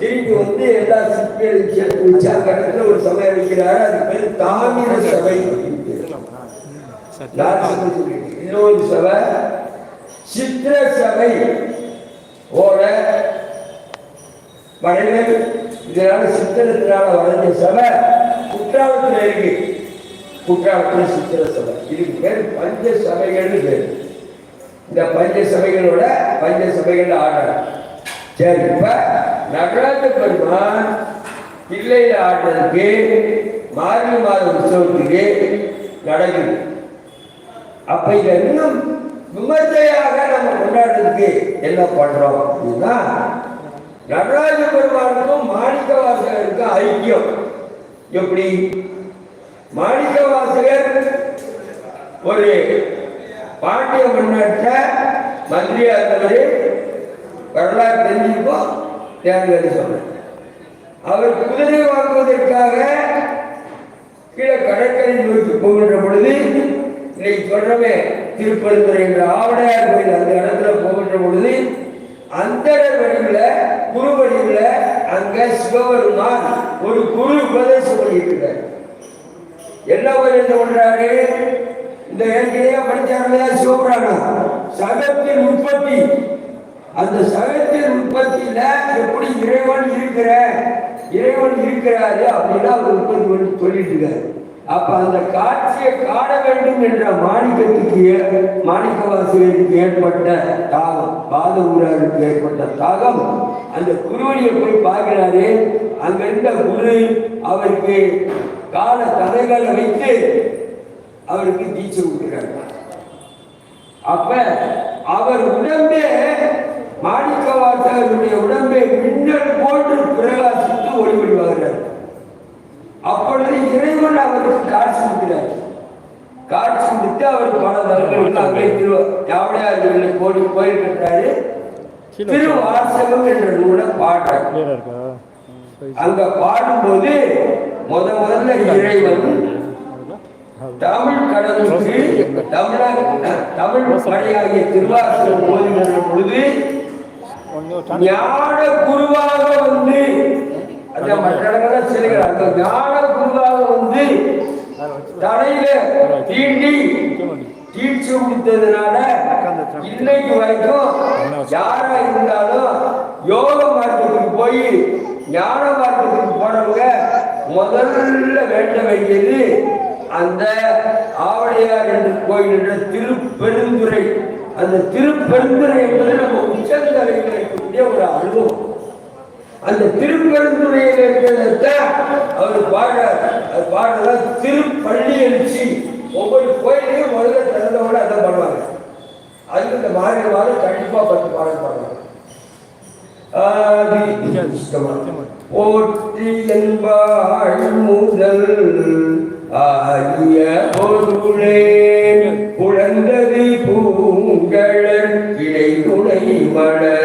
திரும்பி வந்து எல்லா சிற்பிகளையும் அந்த இடத்துல ஒரு சபை வைக்கிறாரு அது பேர் தாமிர சபை இன்னொரு சபை சித்திர சபை ஓட வரைவில் இதனால சித்திரத்தினால வரைஞ்ச சபை குற்றாலத்தில் இருக்கு குற்றாலத்தில் சித்திர சபை இதுக்கு பேர் பஞ்ச சபைகள்னு பேர் இந்த பஞ்ச சபைகளோட பஞ்ச சபைகள் ஆடுறாங்க சரி இப்போ நடராஜ பெருமான் பிள்ளையில ஆடுறதுக்கு மார்கழி மாத உற்சவத்துக்கு நடக்குது. அப்ப இதை இன்னும் விமர்சையாக நம்ம கொண்டாடுறதுக்கு என்ன பண்றோம் அப்படின்னா நடராஜ பெருமானுக்கும் மாணிக்க வாசகருக்கும் ஐக்கியம். எப்படி? மாணிக்க வாசகர் ஒரு பாண்டிய மன்னர்கிட்ட மந்திரியா இருந்தவர் வரலாறு தெரிஞ்சிருக்கோம் தேர்தல் சொன்னார் அவர் குதிரை வாங்குவதற்காக கீழே கடற்கரை நோக்கி போகின்ற பொழுது இன்னைக்கு சொல்றமே திருப்பரந்துரை என்ற ஆவடையார் கோயில் அந்த இடத்துல போகின்ற பொழுது அந்த வடிவில் குரு வடிவில் அங்க சிவபெருமான் ஒரு குரு உபதேசம் பண்ணியிருக்கிறார். என்ன என்ன பண்றாரு இந்த ஏற்கனவே படிச்சாங்க சிவபுராணம். சதத்தின் உற்பத்தி. அந்த சகத்தின் உற்பத்தியில எப்படி இறைவன் இருக்கிற இறைவன் இருக்கிறாரு அப்படின்னா அவர் உற்பத்தி பண்ணி சொல்லிட்டு இருக்காரு. அப்ப அந்த காட்சியை காண வேண்டும் என்ற மாணிக்கத்துக்கு ஏ- மாணிக்க வாசகருக்கு ஏற்பட்ட தாகம் பாத ஊராருக்கு ஏற்பட்ட தாகம். அந்த குருவடியை போய் பார்க்கிறாரு அங்க இருந்த குரு அவருக்கு கால தலைகளை வைத்து அவருக்கு தீச்சு விட்டுறாங்க அப்ப அவர் உடம்பே மாணிக்க வாசகருடைய உடம்பை மின்னல் போன்று பிரகாசித்து ஒளிவடி வருகிறார் அப்பொழுது இறைவன் அவருக்கு காட்சி கொடுக்கிறார் காட்சி கொடுத்து அவர் பல அங்கே திரு யாவடையார் கோடி கோயில் கட்டுறாரு. திரு வாசகம் என்ற நூலை பாடுறார். இருக்கா? அங்க பாடும்போது முத முதல்ல இறைவன் தமிழ் கடலுக்கு தமிழக தமிழ் மொழியாகிய திருவாசகம் ஓதுகின்ற பொழுது ஞான குருவாக வந்து அந்த ஞான குருவாக வந்து தலையில தீண்டி தீட்சி முடித்ததுனால இன்னைக்கு வரைக்கும் யாரா இருந்தாலும் யோக மார்க்கத்துக்கு போய் ஞான மார்க்கத்துக்கு போனவங்க முதல்ல வேண்ட வேண்டியது அந்த ஆவடையார் என்று கோயில் என்ற திருப்பெருந்துறை. அந்த திருப்பெருந்துறை என்பது நம்ம அனுபவம் அந்த திருப்பெருந்துறையில் இருக்கிறத அவர் பாடுறார் அது பாடுறதா திருப்பள்ளி எழுச்சி ஒவ்வொரு கோயிலையும் முதல்ல திறந்தவங்க அதை பண்ணுவாங்க. அதுக்கு இந்த மாறி மாதம் கண்டிப்பா பத்து பாடல் பாடுவாங்க போற்றி என்பாள் முதல் ஆகிய பொருளே குழந்தது பூங்கழ கிளை துணை மலர்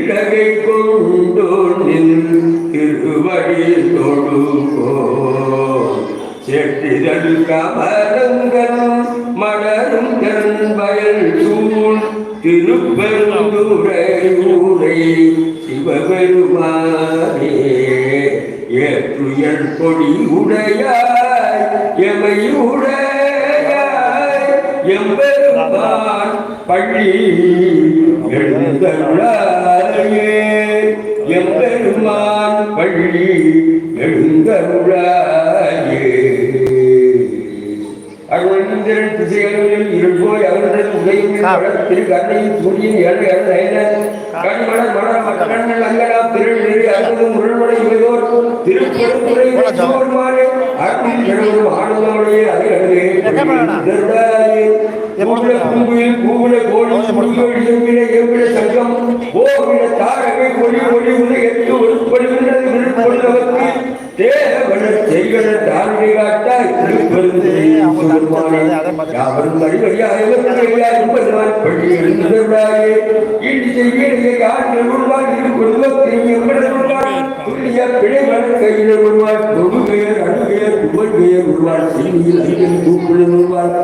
திருக்கை கொண்டு நின் திருவடி தொழுகோ செட்டிதழ் கமலங்கள் மலரும் வயல் சூழ் திருப்பெருந்துரை ஊரை சிவபெருமானே ஏற்றுயல் கொடி உடையாய் எமையுடையாய் எம்பெருமான் பள்ளி எழுந்தருளாயே எம்பெருமான் பள்ளி எழுந்தருளாயே. அருளிந்திரன் திசைகளில் இருப்போய் அவர்கள் உதயம் திரு கண்ணையும் சூரியன் ஏழு ஏழு ஐன கண்மலர் மலர் மக்கள் அங்கடா திருநெறி அற்புத முரண்மலை இவையோர். திருப்பெருந்துறை சிவபெருமானே அருள் பெருவரும் ஆனந்தமுடைய அருளே. பூவில பூங்குயில் பூவில சங்கம்? ஓவிட தாரகை ஒளி ஒளி உள்ள எட்டு ஒருப்படுகின்றது விழுப்படுவதற்கு தேவன செய்கன தாழ்வை காட்டாய் யாவரும் வழிவழியாக ஈடு உருவாய் அணுகையர் புகழ்கையர் உருவாய்? செய்தியில் ஐயன் கூப்பிடு உருவாய்.